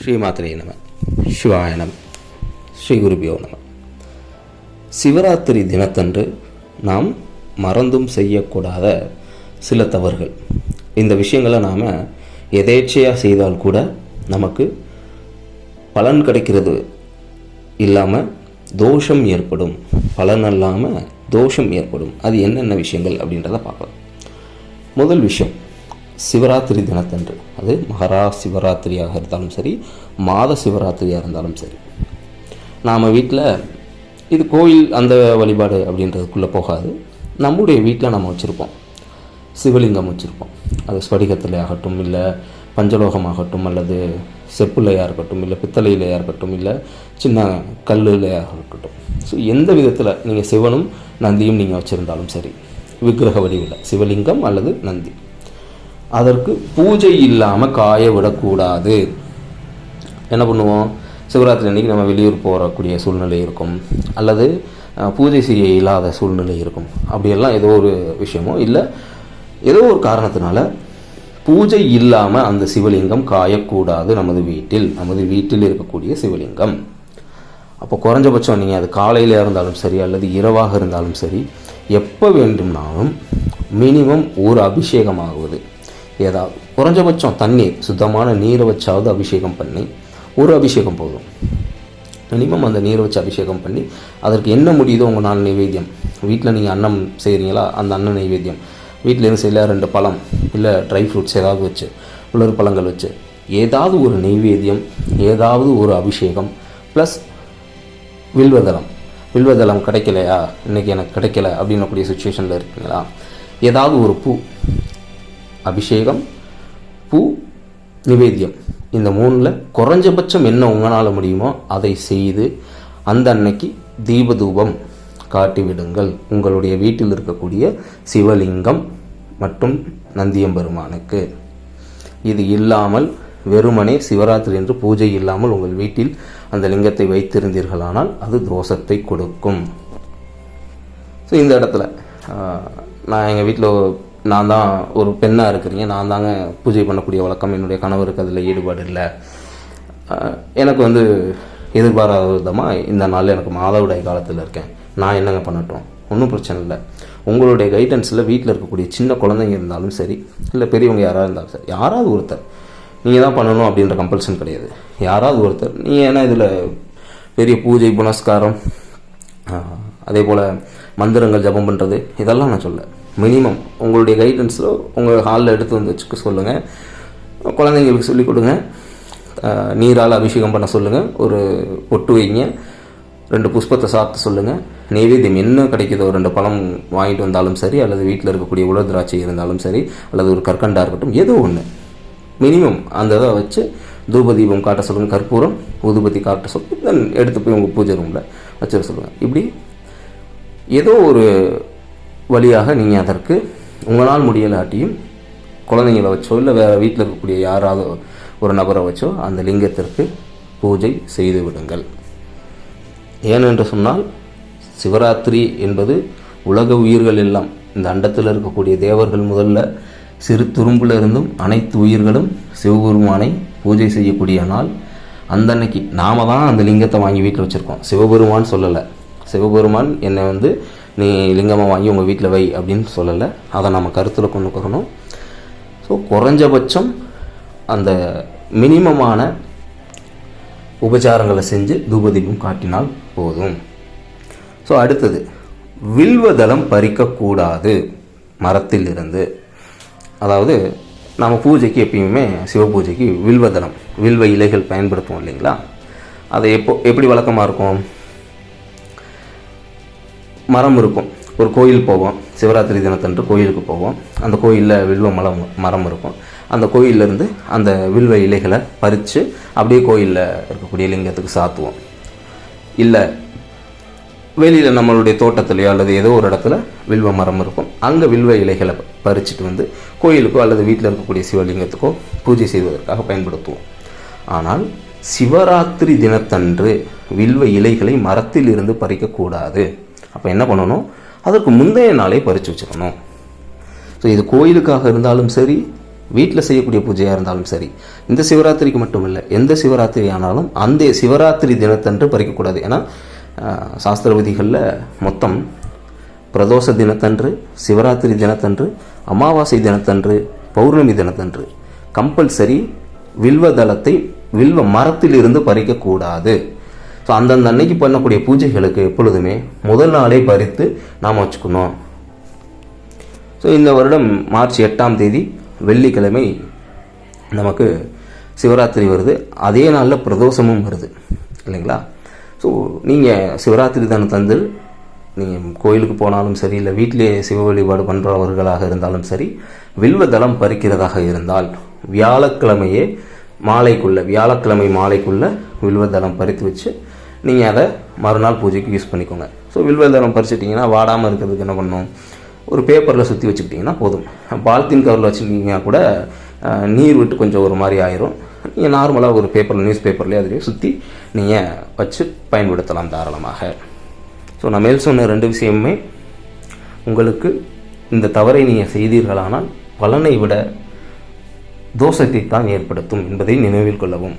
ஸ்ரீமாத்திரே நம சிவாய நம ஸ்ரீ குருபியோ நம. சிவராத்திரி தினத்தன்று நாம் மறந்தும் செய்யக்கூடாத சில தவறுகள். இந்த விஷயங்களை நாம் எதேச்சையாக செய்தால் கூட நமக்கு பலன் கிடைக்கிறது. இல்லாமல் தோஷம் ஏற்படும். பலன் அல்லாமல் தோஷம் ஏற்படும். அது என்னென்ன விஷயங்கள் அப்படின்றத பார்க்கலாம். முதல் விஷயம் சிவராத்திரி தினத்தன்று. அது மகரா சிவராத்திரியாக இருந்தாலும் சரி மாத சிவராத்திரியாக இருந்தாலும் சரி. நாம் வீட்டில் இது கோயில் அந்த வழிபாடு அப்படின்றதுக்குள்ளே போகாது. நம்முடைய வீட்டில் நம்ம வச்சுருப்போம். சிவலிங்கம் வச்சுருப்போம். அது ஸ்படிகத்தில் ஆகட்டும் இல்லை பஞ்சலோகமாகட்டும் அல்லது செப்புலையாக இருக்கட்டும் இல்லை பித்தளையிலையாக இருக்கட்டும் இல்லை சின்ன கல்லுலையாக இருக்கட்டும். ஸோ எந்த விதத்தில் நீங்கள் சிவனும் நந்தியும் நீங்கள் வச்சுருந்தாலும் சரி விக்கிரக வடிவில் சிவலிங்கம் அல்லது நந்தி. அதற்கு பூஜை இல்லாமல் காய விடக்கூடாது. என்ன பண்ணுவோம்? சிவராத்திரி அன்னைக்கு நம்ம வெளியூர் போகக்கூடிய சூழ்நிலை இருக்கும். அல்லது பூஜை செய்ய இல்லாத சூழ்நிலை இருக்கும். அப்படியெல்லாம் ஏதோ ஒரு விஷயமோ இல்லை ஏதோ ஒரு காரணத்தினால பூஜை இல்லாமல் அந்த சிவலிங்கம் காயக்கூடாது நமது வீட்டில். நமது வீட்டில் இருக்கக்கூடிய சிவலிங்கம். அப்போ குறைஞ்சபட்சம் நீங்கள் அது காலையில் இருந்தாலும் சரி அல்லது இரவாக இருந்தாலும் சரி எப்போ வேண்டும்னாலும் மினிமம் ஒரு அபிஷேகமாகுவது. ஏதாவது குறைஞ்சபட்சம் தண்ணீர் சுத்தமான நீரை வச்சாவது அபிஷேகம் பண்ணி ஒரு அபிஷேகம் போதும். மினிமம் அந்த நீரை வச்சு அபிஷேகம் பண்ணி அதற்கு என்ன முடியுதோ உங்கள் நாள் நைவேத்தியம். வீட்டில் நீங்கள் அன்னம் செய்கிறீங்களா அந்த அன்ன நைவேத்தியம். வீட்டிலேருந்து செய்யல? ரெண்டு பழம் இல்லை ட்ரை ஃப்ரூட்ஸ் ஏதாவது வச்சு உலர் பழங்கள் வச்சு ஏதாவது ஒரு நைவேத்தியம் ஏதாவது ஒரு அபிஷேகம் ப்ளஸ் வில்வதளம். வில்வதளம் கிடைக்கலையா? இன்னைக்கு எனக்கு கிடைக்கல அப்படின்னக்கூடிய சுச்சுவேஷனில் இருக்கீங்களா? ஏதாவது ஒரு பூ அபிஷேகம் பூ நிவேத்தியம். இந்த மூணில் குறைஞ்சபட்சம் என்ன உங்களால் முடியுமோ அதை செய்து அந்த அன்னைக்கு தீபதூபம் காட்டிவிடுங்கள் உங்களுடைய வீட்டில் இருக்கக்கூடிய சிவலிங்கம் மற்றும் நந்தியம்பெருமானுக்கு. இது இல்லாமல் வெறுமனே சிவராத்திரி என்று பூஜை இல்லாமல் உங்கள் வீட்டில் அந்த லிங்கத்தை வைத்திருந்தீர்களானால் அது தோஷத்தை கொடுக்கும். ஸோ இந்த இடத்துல நான் எங்கள் வீட்டில் நான் தான் ஒரு பெண்ணாக இருக்கிறீங்க. நான் தாங்க பூஜை பண்ணக்கூடிய வழக்கம். என்னுடைய கணவருக்கு அதில் ஈடுபாடு இல்லை. எனக்கு வந்து எதிர்பாராத விதமாக இந்த நாளில் எனக்கு மாதவிடாய் காலத்தில் இருக்கேன். நான் என்னங்க பண்ணட்டும்? ஒன்றும் பிரச்சனை இல்லை. உங்களுடைய கைடன்ஸில் வீட்டில் இருக்கக்கூடிய சின்ன குழந்தைங்க இருந்தாலும் சரி இல்லை பெரியவங்க யாராவது இருந்தாலும் சரி யாராவது ஒருத்தர் நீங்கள் தான் பண்ணணும் அப்படின்ற கம்பல்ஷன் கிடையாது. யாராவது ஒருத்தர் நீங்கள் ஏன்னா இதில் பெரிய பூஜை புனஸ்காரம் அதே போல் மந்திரங்கள் ஜபம் பண்ணுறது இதெல்லாம் நான் சொல்ல மினிமம் உங்களுடைய கைடன்ஸில் உங்கள் ஹாலில் எடுத்து வந்து வச்சுக்க சொல்லுங்கள் குழந்தைங்களுக்கு சொல்லிக் கொடுங்க. நீரால் அபிஷேகம் பண்ண சொல்லுங்கள் ஒரு பொட்டு வைங்க. ரெண்டு புஷ்பத்தை சாப்பிட்டு சொல்லுங்கள் நெய்வேத்தியம் என்ன கிடைக்குதோ ரெண்டு பழம் வாங்கிட்டு வந்தாலும் சரி அல்லது வீட்டில் இருக்கக்கூடிய உலர் திராட்சை இருந்தாலும் சரி அல்லது ஒரு கற்கண்டாக இருக்கட்டும் ஏதோ ஒன்று மினிமம் அந்த இதை வச்சு தூப தீபம் காட்ட சொல்லுங்கள் கற்பூரம் ஊதுபத்தி காட்ட சொல்லுங்கள் தென் எடுத்து போய் உங்கள் பூஜை ரூமில் வச்சிட சொல்லுங்கள் இப்படி ஏதோ ஒரு வழியாக நீங்கள் அதற்கு உங்களால் முடியலாட்டியும் குழந்தைங்கள வச்சோ இல்லை வேறு வீட்டில் இருக்கக்கூடிய யாராவது ஒரு நபரை வச்சோ அந்த லிங்கத்திற்கு பூஜை செய்து விடுங்கள். ஏனென்று சொன்னால் சிவராத்திரி என்பது உலக உயிர்கள் எல்லாம் இந்த அண்டத்தில் இருக்கக்கூடிய தேவர்கள் முதல்ல சிறு துரும்பிலிருந்தும் அனைத்து உயிர்களும் சிவபெருமானை பூஜை செய்யக்கூடிய நாள் அந்த அன்னைக்கு. நாம தான் அந்த லிங்கத்தை வாங்கி வீட்டில் வச்சுருக்கோம். சிவபெருமான் சொல்லலை. சிவபெருமான் என்னை வந்து நீ லிங்கமாக வாங்கி உங்கள் வீட்டில் வை அப்படின்னு சொல்லலை. அதை நம்ம கருத்தில் கொண்டு வரணும் ஸோ குறைஞ்சபட்சம் அந்த மினிமமான உபச்சாரங்களை செஞ்சு தூபதீபம் காட்டினால் போதும். ஸோ அடுத்தது வில்வதளம் பறிக்கக்கூடாது மரத்தில் இருந்து அதாவது நம்ம பூஜைக்கு எப்பயுமே சிவ பூஜைக்கு வில்வதளம் வில்வ இலைகள் பயன்படுத்துவோம் இல்லைங்களா? அதை எப்போ எப்படி வழக்கமாக இருக்கும்? மரம் இருக்கும். ஒரு கோயில் போவோம். சிவராத்திரி தினத்தன்று கோயிலுக்கு போவோம். அந்த கோயிலில் வில்வ மலம் மரம் இருக்கும். அந்த கோயிலிருந்து அந்த வில்வ இலைகளை பறித்து அப்படியே கோயிலில் இருக்கக்கூடிய லிங்கத்துக்கு சாத்துவோம். இல்லை வெளியில் நம்மளுடைய தோட்டத்துலையோ அல்லது ஏதோ ஒரு இடத்துல வில்வ மரம் இருக்கும். அங்கே வில்வ இலைகளை பறிச்சுட்டு வந்து கோயிலுக்கோ அல்லது வீட்டில் இருக்கக்கூடிய சிவலிங்கத்துக்கோ பூஜை செய்வதற்காக பயன்படுத்துவோம். ஆனால் சிவராத்திரி தினத்தன்று வில்வ இலைகளை மரத்தில் இருந்து பறிக்கக்கூடாது. அப்போ என்ன பண்ணணும்? அதற்கு முந்தைய நாளே பறித்து வச்சுக்கணும் ஸோ இது கோயிலுக்காக இருந்தாலும் சரி வீட்டில் செய்யக்கூடிய பூஜையாக இருந்தாலும் சரி இந்த சிவராத்திரிக்கு மட்டும் இல்லை எந்த சிவராத்திரி ஆனாலும் அந்த சிவராத்திரி தினத்தன்று பறிக்கக்கூடாது. ஏன்னா சாஸ்திரவதிகளில் சாஸ்திர விதிகளில் மொத்தம் பிரதோஷ தினத்தன்று சிவராத்திரி தினத்தன்று அமாவாசை தினத்தன்று பௌர்ணமி தினத்தன்று கம்பல்சரி வில்வ தளத்தை வில்வ மரத்திலிருந்து பறிக்கக்கூடாது. ஸோ அந்தந்த அன்னைக்கு பண்ணக்கூடிய பூஜைகளுக்கு எப்பொழுதுமே முதல் நாளே பறித்து நாம் வச்சுக்கணும். ஸோ இந்த வருடம் மார்ச் எட்டாம் தேதி வெள்ளிக்கிழமை நமக்கு சிவராத்திரி வருது. அதே நாளில் பிரதோஷமும் வருது. இல்லைங்களா? ஸோ நீங்கள் சிவராத்திரி தினத்தன்று நீங்கள் கோயிலுக்கு போனாலும் சரி இல்லை வீட்டிலே சிவ வழிபாடு பண்ணுறவர்களாக இருந்தாலும் சரி வில்வ தளம் பறிக்கிறதாக இருந்தால் வியாழக்கிழமையே மாலைக்குள்ளே வியாழக்கிழமை மாலைக்குள்ளே வில்வ தளம் பறித்து வச்சு நீங்கள் அதை மறுநாள் பூஜைக்கு யூஸ் பண்ணிக்கோங்க. ஸோ வில்வ பறிச்சிட்டிங்கன்னா வாடாமல் இருக்கிறதுக்கு என்ன பண்ணணும்? ஒரு பேப்பரில் சுற்றி வச்சுக்கிட்டிங்கன்னா போதும். பால்த்தீன் கவரில் வச்சுருந்தீங்கன்னா கூட நீர் விட்டு கொஞ்சம் ஒரு மாதிரி ஆயிரும். நீங்கள் நார்மலாக ஒரு பேப்பரில் நியூஸ் பேப்பர்லேயே அதுலேயே சுற்றி நீங்கள் வச்சு பயன்படுத்தலாம் தாராளமாக. ஸோ நான் மேல் சொன்ன ரெண்டு விஷயமுமே உங்களுக்கு இந்த தவறை நீங்கள் செய்தீர்களானால் பலனை விட தோஷத்தை தான் ஏற்படுத்தும் என்பதை நினைவில் கொள்ளவும்.